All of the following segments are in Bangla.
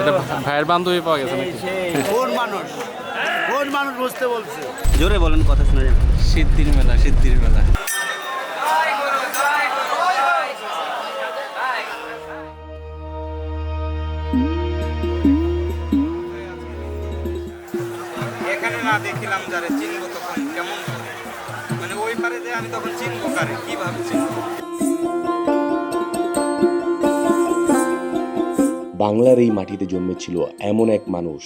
এটা ভাইয়ের বান্ধবী পাওয়া গেছে নাকি? কোন মানুষ? কোন মানুষ বুঝতে বলছে? জোরে বলেন কথা শোনা যাবে সিদ্ধির মেলা সিদ্ধির মেলা। এখানে না দেখিলাম যারে চিনবো তখন কেমন করে? মানে ওই পারে যে আমি তখন চিনবো কারে, কীভাবে চিনবো? বাংলার এই মাটিতে জন্মেছিল এমন এক মানুষ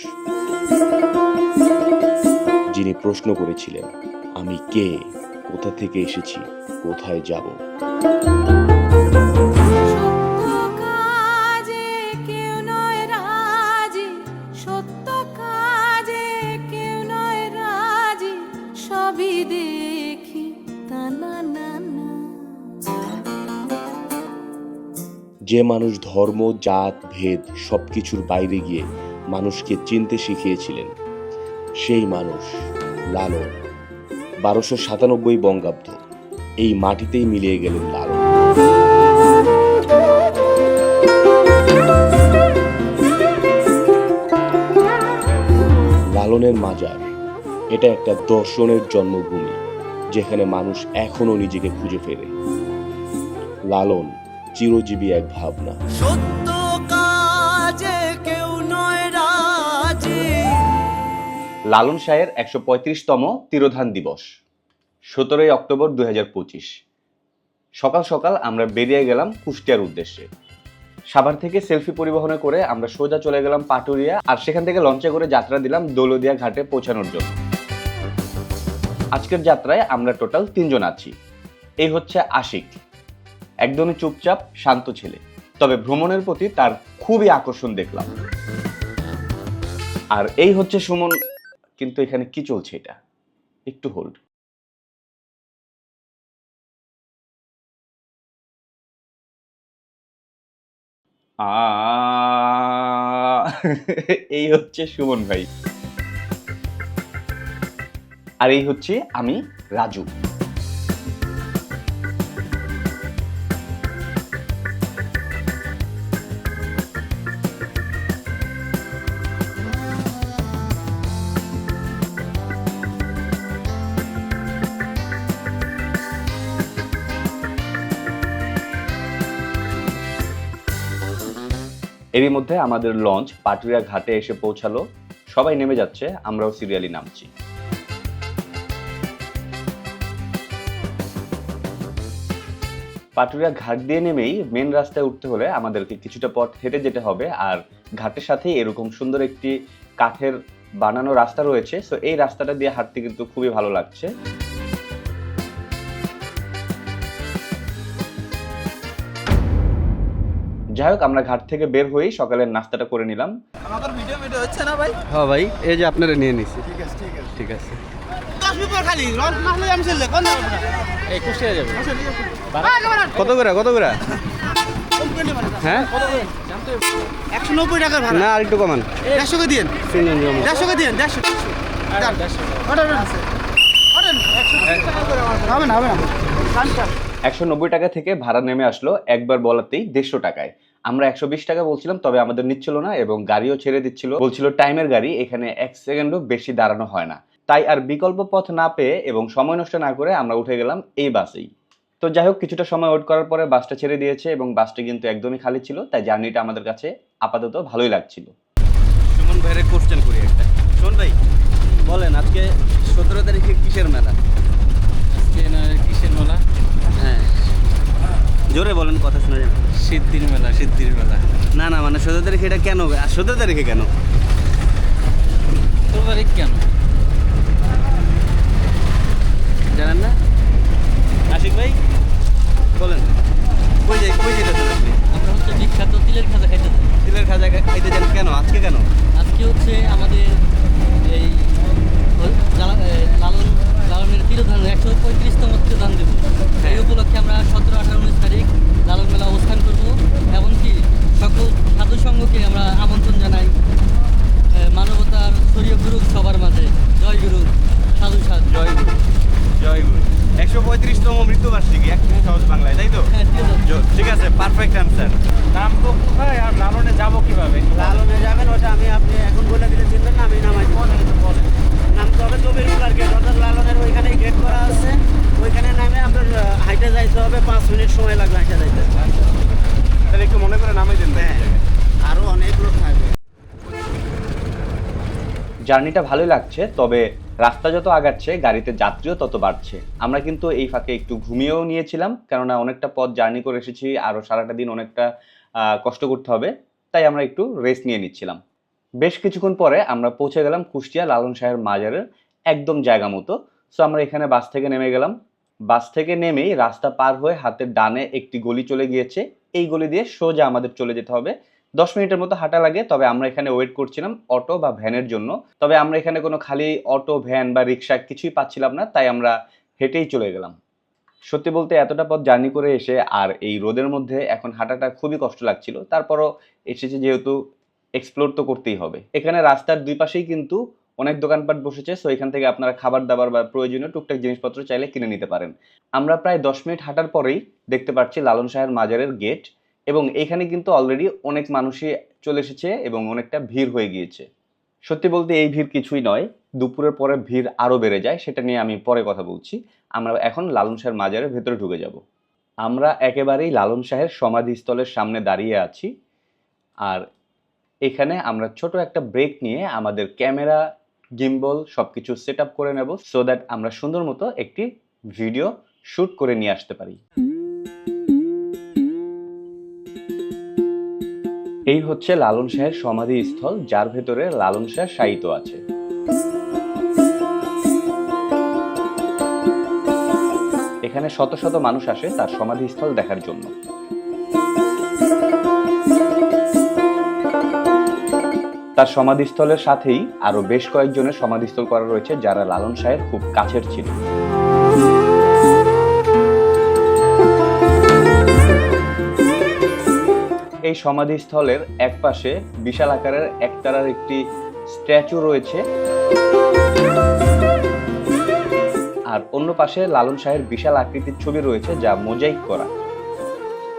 যিনি প্রশ্ন করেছিলেন, আমি কে, কোথা থেকে এসেছি, কোথায় যাব? যে মানুষ ধর্ম, জাত, ভেদ সব কিছুর বাইরে গিয়ে মানুষকে চিনতে শিখিয়েছিলেন, সেই মানুষ লালন। বারোশো সাতানব্বই বঙ্গাব্দ, এই মাটিতেই মিলিয়ে গেলেন লালন। লালনের মাজার, এটা একটা দর্শনের জন্মভূমি, যেখানে মানুষ এখনও নিজেকে খুঁজে ফেরে। লালন চিরজীবী এক ভাবনা। সত্য কাজে কেউ নয় রাজি। লালন শাহের একশো পঁয়ত্রিশতম তিরোধান দিবস সতেরোই অক্টোবর দু হাজার পঁচিশ। সকাল সকাল আমরা বেরিয়ে গেলাম কুষ্টিয়ার উদ্দেশ্যে। সাভার থেকে সেলফি পরিবহনে করে আমরা সোজা চলে গেলাম পাটুরিয়া আর সেখান থেকে লঞ্চে করে যাত্রা দিলাম দৌলদিয়া ঘাটে পৌঁছানোর জন্য। আজকের যাত্রায় আমরা টোটাল তিনজন আছি। এই হচ্ছে আশিক। একদমই চুপচাপ শান্ত ছেলে। তবে ভ্রমণের প্রতি তার খুবই আকর্ষণ দেখলাম। আর এই হচ্ছে সুমন, কিন্তু এখানে কি চলছে এটা? একটু হোল্ড এই হচ্ছে সুমন ভাই। আর এই হচ্ছে আমি, রাজু। এরই মধ্যে আমাদের লঞ্চ পাটুরিয়া ঘাটে এসে পৌঁছালো। সবাই নেমে যাচ্ছে, আমরাও সিরিয়ালি নামছি। পাটুরিয়া ঘাট দিয়ে নেমেই মেন রাস্তায় উঠতে হলে আমাদেরকে কিছুটা পথ হেঁটে যেতে হবে। আর ঘাটের সাথেই এরকম সুন্দর একটি কাঠের বানানো রাস্তা রয়েছে। সো এই রাস্তাটা দিয়ে হাঁটতে কিন্তু খুবই ভালো লাগছে। যাই হোক আমরা ঘাট থেকে বের হয়েই সকালের নাস্তাটা করে নিলাম। আমাদের ভিডিও ভিডিও হচ্ছে না ভাই? হ্যাঁ ভাই এই যে আপনারা নিয়ে নিছি। ঠিক আছে ঠিক আছে। দশ মিনিট পর খালি লঞ্চ না আমি চললে কোন যাব না। এই যাবে। কত করে কত করে? হ্যাঁ? একশো নব্বই টাকার ভাড়া। না আর একটু কমান। দেড়শো। কে দিন দেড়শো। কে দিন দেড়শো হবে না হবে না। একশো নব্বই টাকা থেকে ভাড়া নেমে আসলো একবার বলাতেই দেড়শো টাকায়। আমরা একশো বিশ টাকা বলছিলাম তবে আমাদের নিচ্ছিল না এবং গাড়িও ছেড়ে দিচ্ছিল। বলছিল টাইমের গাড়ি এখানে এক সেকেন্ডও বেশি দাঁড়ানো হয় না। তাই আর বিকল্প পথ না পেয়ে এবং সময় নষ্ট না করে আমরা উঠে গেলাম এই বাসেই। তো যাই হোক কিছুটা সময় ওয়েট করার পরে বাসটা ছেড়ে দিয়েছে এবং বাসটা কিন্তু একদমই খালি ছিল। তাই জার্নিটা আমাদের কাছে আপাতত ভালোই লাগছিল। সুমন ভাইয়ের কোশ্চেন করি একটা। শোন ভাই বলেন আজকে সতেরো তারিখে কিসের মেলা? আজকে না কিসের মেলা? জোরে বলেন কথা শোনা যাবে সিদ্ধির মেলা সিদ্ধির মেলা। না না মানে সতেরো তারিখে এটা কেন? আর সতেরো তারিখে কেন? তোর বাড়ি কেন? জানেন না? আশিক ভাই বলেন। কই যাই কই যেতে আপনি? আমরা হচ্ছে বিখ্যাত তিলের খাজা খাইতে তিলের খাজা খাইতে যান কেন? আজকে কেন? আজকে হচ্ছে আমাদের এই লালন লালনের তিরোধান একশো পঁয়ত্রিশতম তিরোধান দেব এই উপলক্ষে আমরা সতেরো আঠারো উনিশ তারিখ লালন মেলা অবস্থান করব এমনকি সকল সাধু সংঘকে আমরা আমন্ত্রণ জানাই এ, মানবতার ছড়িয়ে গুরুক সবার মাঝে। জয় গুরু সাধু সাধু। জয় গুরু জয় গুরু। একশো পঁয়ত্রিশতম মৃত্যুবার্ষিকী এক মিনিট পারফেক্ট অ্যান্সার নামবো কোথায় আর লালনে যাব কীভাবে? লালনে যাবেন ওটা আমি আপনি এখন বলে দিলে চিনবেন না আমি নামাই নামতে হবে জমিরুল্লার গেট অর্থাৎ লালনের ওইখানেই গেট করা আছে। ওইখানে নামে আপনার হাইটে যাইতে হবে পাঁচ মিনিট সময় লাগবে হাইটে যাইতে। তাহলে একটু মনে করে নামাই দেন হ্যাঁ আরও অনেক লোক থাকবে। জার্নিটা ভালোই লাগছে, তবে রাস্তা যত আগাচ্ছে, গাড়িতে যাত্রীও তত বাড়ছে। আমরা কিন্তু এই ফাঁকে একটু ঘুমিয়েও নিয়েছিলাম, কেননা অনেকটা পথ জার্নি করে এসেছি, আরও সারাটা দিন অনেকটা কষ্ট করতে হবে, তাই আমরা একটু রেস্ট নিয়ে নিচ্ছিলাম। বেশ কিছুক্ষণ পরে আমরা পৌঁছে গেলাম কুষ্টিয়া লালন শাহের মাজারের একদম জায়গা মতো। সো আমরা এখানে বাস থেকে নেমে গেলাম। বাস থেকে নেমেই রাস্তা পার হয়ে হাতের ডানে একটি গলি চলে গিয়েছে। এই গলি দিয়ে সোজা আমাদের চলে যেতে হবে। দশ মিনিটের মতো হাঁটা লাগে, তবে আমরা এখানে ওয়েট করছিলাম অটো বা ভ্যানের জন্য। তবে আমরা এখানে কোনো খালি অটো ভ্যান বা রিক্সা কিছুই পাচ্ছিলাম না, তাই আমরা হেঁটেই চলে গেলাম। সত্যি বলতে এতটা পথ জার্নি করে এসে আর এই রোদের মধ্যে এখন হাঁটাটা খুবই কষ্ট লাগছিল। তারপরও এসেছে যেহেতু এক্সপ্লোর তো করতেই হবে। এখানে রাস্তার দুই পাশেই কিন্তু অনেক দোকানপাট বসেছে সো এখান থেকে আপনারা খাবার দাবার বা প্রয়োজনীয় টুকটাক জিনিসপত্র চাইলে কিনে নিতে পারেন। আমরা প্রায় দশ মিনিট হাঁটার পরেই দেখতে পাচ্ছি লালন শাহের মাজারের গেট এবং এখানে কিন্তু অলরেডি অনেক মানুষই চলে এসেছে এবং অনেকটা ভিড় হয়ে গিয়েছে। সত্যি বলতে এই ভিড় কিছুই নয়, দুপুরের পরে ভিড় আরও বেড়ে যায়, সেটা নিয়ে আমি পরে কথা বলছি। আমরা এখন লালন শাহের মাজারের ভেতরে ঢুকে যাব। আমরা একেবারেই লালন শাহের সমাধিস্থলের সামনে দাঁড়িয়ে আছি আর এখানে আমরা ছোট একটা ব্রেক নিয়ে আমাদের ক্যামেরা গিম্বল সব কিছু সেট করে নেব সো দ্যাট আমরা সুন্দর মতো একটি ভিডিও শ্যুট করে নিয়ে আসতে পারি। এই হচ্ছে লালন শাহের সমাধিস্থল, যার ভেতরে লালন শাহ শায়িত আছে। এখানে শত শত মানুষ আসে তার সমাধিস্থল দেখার জন্য। তার সমাধিস্থলের সাথেই আরও বেশ কয়েকজনের সমাধিস্থল করা রয়েছে যারা লালন শাহের খুব কাছের ছিল এই সমাধিস্থলের এক পাশে বিশাল আকারের একতারার একটি স্ট্যাচু রয়েছে। আর অন্য পাশে লালন শাহের বিশাল আকৃতির ছবি রয়েছে যা মোজাইক করা।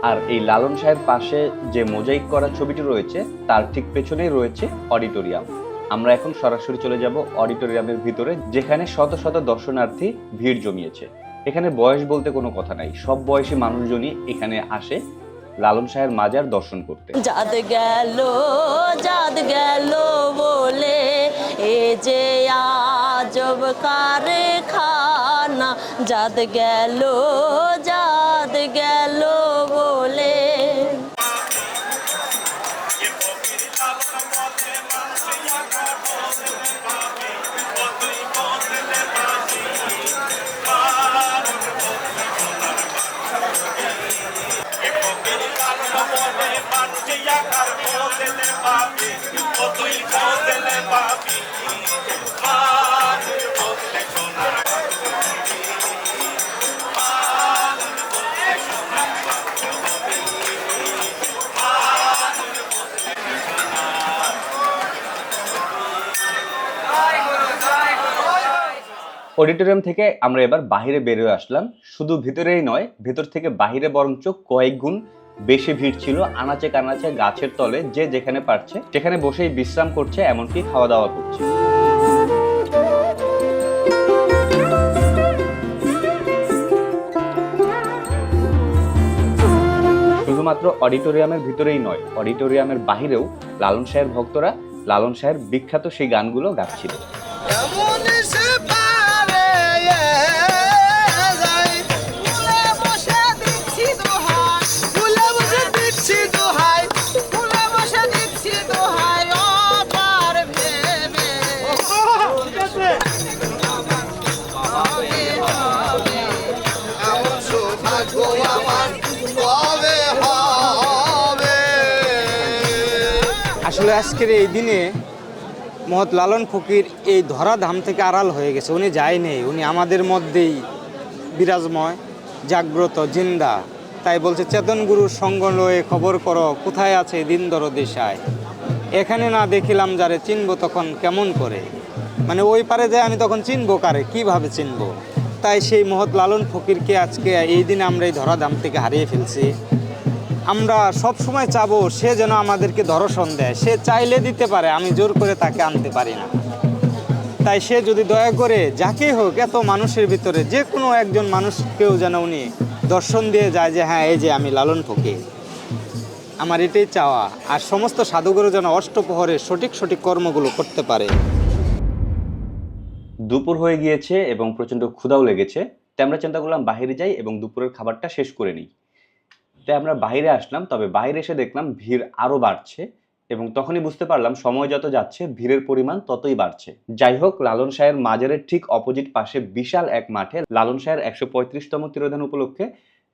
আর এই লালন শাহের পাশে যে মোজাইক করা ছবিটি রয়েছে, তার ঠিক পেছনেই রয়েছে অডিটোরিয়াম। আমরা এখন সরাসরি চলে যাব অডিটোরিয়ামের ভিতরে, যেখানে শত শত দর্শনার্থী ভিড় জমিয়েছে। এখানে বয়স বলতে কোনো কথা নাই, সব বয়সী মানুষজনই এখানে আসে লালন শাহের মাজার দর্শন করতে। যাদ গেল যাদ গেল বলে, এ যে আজব কারখানা। যাদ গেল যাদ গেল অডিটোরিয়াম থেকে আমরা এবার বাহিরে বেরিয়ে আসলাম। শুধু ভিতরেই নয়, ভেতর থেকে বাহিরে বরঞ্চ কয়েক গুণ বেশি ভিড় ছিল আনাচে কানাচে গাছের তলে যে যেখানে পারছে সেখানে বসেই বিশ্রাম করছে, এমনকি খাওয়া দাওয়া করছে। শুধুমাত্র অডিটোরিয়ামের ভিতরেই নয়, অডিটোরিয়ামের বাহিরেও লালন শাহের ভক্তরা, লালন শাহের বিখ্যাত সেই গানগুলো গাচ্ছিল। আজকের এই দিনে মহৎ লালন ফকির এই ধরাধাম থেকে আড়াল হয়ে গেছে। উনি যায়নি উনি আমাদের মধ্যেই বিরাজময়, জাগ্রত, জিন্দা। তাই বলছে, চেতন গুরুর সঙ্গ লয়ে খবর করো, কোথায় আছে দিন দেশায়? এখানে না দেখিলাম যারে চিনবো তখন কেমন করে? মানে ওই পারে যে আমি তখন চিনবো কারে? কীভাবে চিনবো? তাই সেই মহৎ লালন ফকিরকে আজকে এই দিনে আমরা এই ধরাধাম থেকে হারিয়ে ফেলছি। আমরা সব সময় চাবো সে যেন আমাদেরকে দর্শন দেয়। সে চাইলে দিতে পারে, আমি জোর করে তাকে আনতে পারি না। তাই সে যদি দয়া করে যাকেই হোক, এত মানুষের ভিতরে যে কোনো একজন মানুষকেও যেন উনি দর্শন দিয়ে যায় যে হ্যাঁ এই যে আমি লালন ফকির। আমার এটাই চাওয়া। আর সমস্ত সাধুগুরু যেন অষ্টপ্রহরে সঠিক সঠিক কর্মগুলো করতে পারে। দুপুর হয়ে গিয়েছে এবং প্রচণ্ড ক্ষুধাও লেগেছে। তাই আমরা চিন্তা করলাম বাইরে যাই এবং দুপুরের খাবারটা শেষ করে নিই। তাই আমরা বাইরে আসলাম, তবে বাইরে এসে দেখলাম ভিড় আরও বাড়ছে এবং তখনই বুঝতে পারলাম সময় যত যাচ্ছে, ভিড়ের পরিমাণ ততই বাড়ছে। যাই হোক, লালন শাহের মাজারের ঠিক অপোজিট পাশে বিশাল এক মাঠে লালন শাহের একশো পঁয়ত্রিশতম তিরোধান উপলক্ষে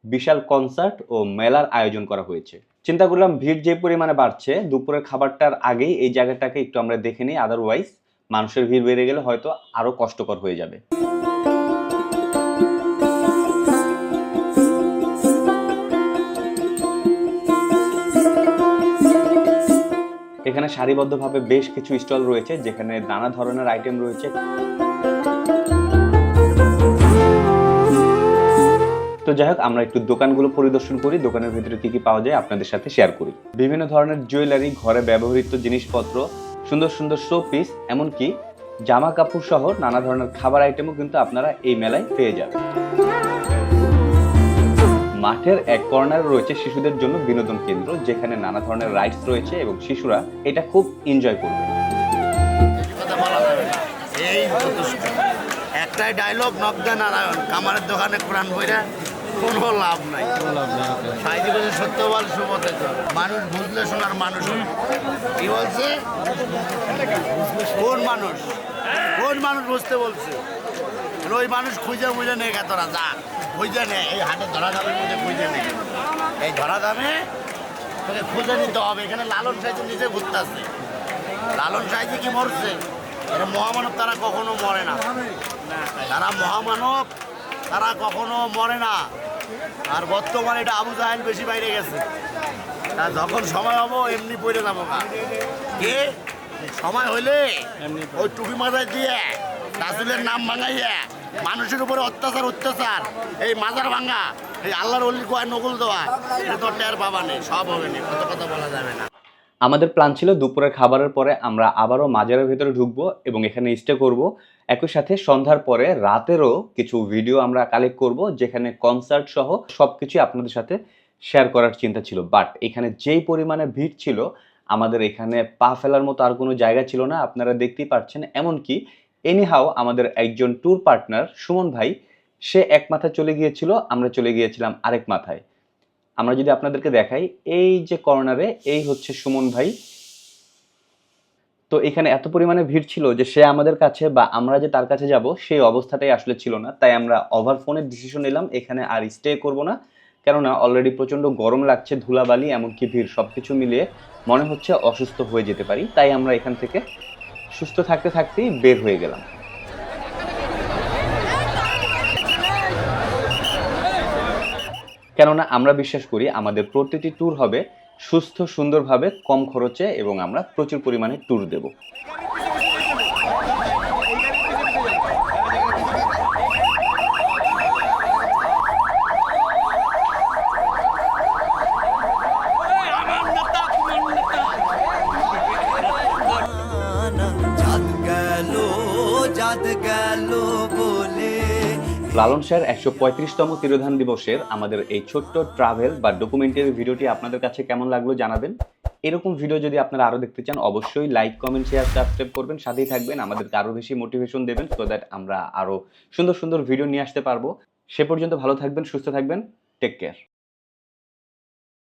বিশাল কনসার্ট ও মেলার আয়োজন করা হয়েছে। চিন্তা করলাম ভিড় যে পরিমাণে বাড়ছে, দুপুরের খাবারটার আগেই এই জায়গাটাকে একটু আমরা দেখে নিই আদারওয়াইজ মানুষের ভিড় বেড়ে গেলে হয়তো আরও কষ্টকর হয়ে যাবে। এখানে সারিবদ্ধভাবে বেশ কিছু স্টল রয়েছে, যেখানে নানা ধরনের আইটেম রয়েছে। তো যাই হোক, আমরা একটু দোকানগুলো পরিদর্শন করি, দোকানের ভিতরে কি কি পাওয়া যায় আপনাদের সাথে শেয়ার করি। বিভিন্ন ধরনের জুয়েলারি ঘরে ব্যবহৃত জিনিসপত্র, সুন্দর সুন্দর শো পিস এমনকি জামা কাপড় সহ নানা ধরনের খাবার আইটেমও কিন্তু আপনারা এই মেলায় পেয়ে যাবেন। মাঠের এক কর্নারে রয়েছে শিশুদের জন্য বিনোদন কেন্দ্র, যেখানে নানা ধরনের রাইডস রয়েছে এবং শিশুরা এটা খুব এনজয় করবে। একটাই ডায়লগ নকদা নারায়ণ। কামারের দোকানে কোরআন বইরা কোনো লাভ নাই। সাইজি বলছে সত্য বল সুমতে মানুষ বুঝলে শোনার মানুষ কি বলছে? কোন মানুষ? কোন মানুষ বুঝতে বলছে? বলে ওই মানুষ খুঁজে বুঝে নে তোরা, যা। খুঁজে নে এই হাটে ধরা দামের মধ্যে খুঁজে নে। এই ধরা দামে তোকে খুঁজে নিতে হবে। এখানে লালন সাইজ নিজে ঘুরতে আসছে লালন সাইজি কি মরছে? এটা মহামানব তারা কখনো মরে না। তারা মহামানব তারা কখনো মরে না। আর বর্তমানে এটা আবু জাহেল বেশি বাইরে গেছে। তা যখন সময় হব এমনি পড়ে যাব না কে? সময় হইলে ওই টুপি মাথায় দিয়ে রাসুলের নাম ভাঙাইয়া মানুষের উপরে অত্যাচার অত্যাচার। এই মাজার ভাঙা, এই আল্লাহর নকুল দেওয়া, এটা তো টের পাবা নেই, সব হবে না কত কথা বলা যাবে না। আমাদের প্ল্যান ছিল দুপুরের খাবারের পরে আমরা আবারও মাজারের ভিতরে ঢুকবো এবং এখানে স্টে করব। একই সাথে সন্ধ্যার পরে রাতেরও কিছু ভিডিও আমরা কালেক্ট করব, যেখানে কনসার্ট সহ সবকিছু আপনাদের সাথে শেয়ার করার চিন্তা ছিল। বাট এখানে যেই পরিমাণে ভিড় ছিল, আমাদের এখানে পা ফেলার মতো আর কোনো জায়গা ছিল না, আপনারা দেখতেই পাচ্ছেন এমনকি এনিহাও আমাদের একজন ট্যুর পার্টনার সুমন ভাই, সে এক মাথায় চলে গিয়েছিল, আমরা চলে গিয়েছিলাম আরেক মাথায়। আমরা যদি আপনাদেরকে দেখাই, এই যে কর্নারে এই হচ্ছে সুমন ভাই। তো এখানে এত পরিমাণে ভিড় ছিল যে সে আমাদের কাছে বা আমরা যে তার কাছে যাব, সেই অবস্থাটাই আসলে ছিল না। তাই আমরা ওভার ফোনের ডিসিশন নিলাম, এখানে আর স্টে করব না। কেননা অলরেডি প্রচণ্ড গরম লাগছে, ধুলাবালি, এমনকি ভিড় সব কিছু মিলিয়ে মনে হচ্ছে অসুস্থ হয়ে যেতে পারি। তাই আমরা এখান থেকে সুস্থ থাকতে থাকতেই বের হয়ে গেলাম। কেননা আমরা বিশ্বাস করি আমাদের প্রতিটি ট্যুর হবে সুস্থ, সুন্দরভাবে কম খরচে এবং আমরা প্রচুর পরিমাণে ট্যুর দেব। লালন শাহের একশো পঁয়ত্রিশতম তিরোধান দিবসের আমাদের এই ছোট্ট ট্রাভেল বা ডকুমেন্টারি ভিডিওটি আপনাদের কাছে কেমন লাগল জানাবেন। এরকম ভিডিও যদি আপনারা আরও দেখতে চান, অবশ্যই লাইক কমেন্ট শেয়ার সাবস্ক্রাইব করবেন। সাথেই থাকবেন, আমাদেরকে আরও বেশি মোটিভেশন দেবেন সো দ্যাট আমরা আরও সুন্দর সুন্দর ভিডিও নিয়ে আসতে পারব। সে পর্যন্ত ভালো থাকবেন, সুস্থ থাকবেন। Take care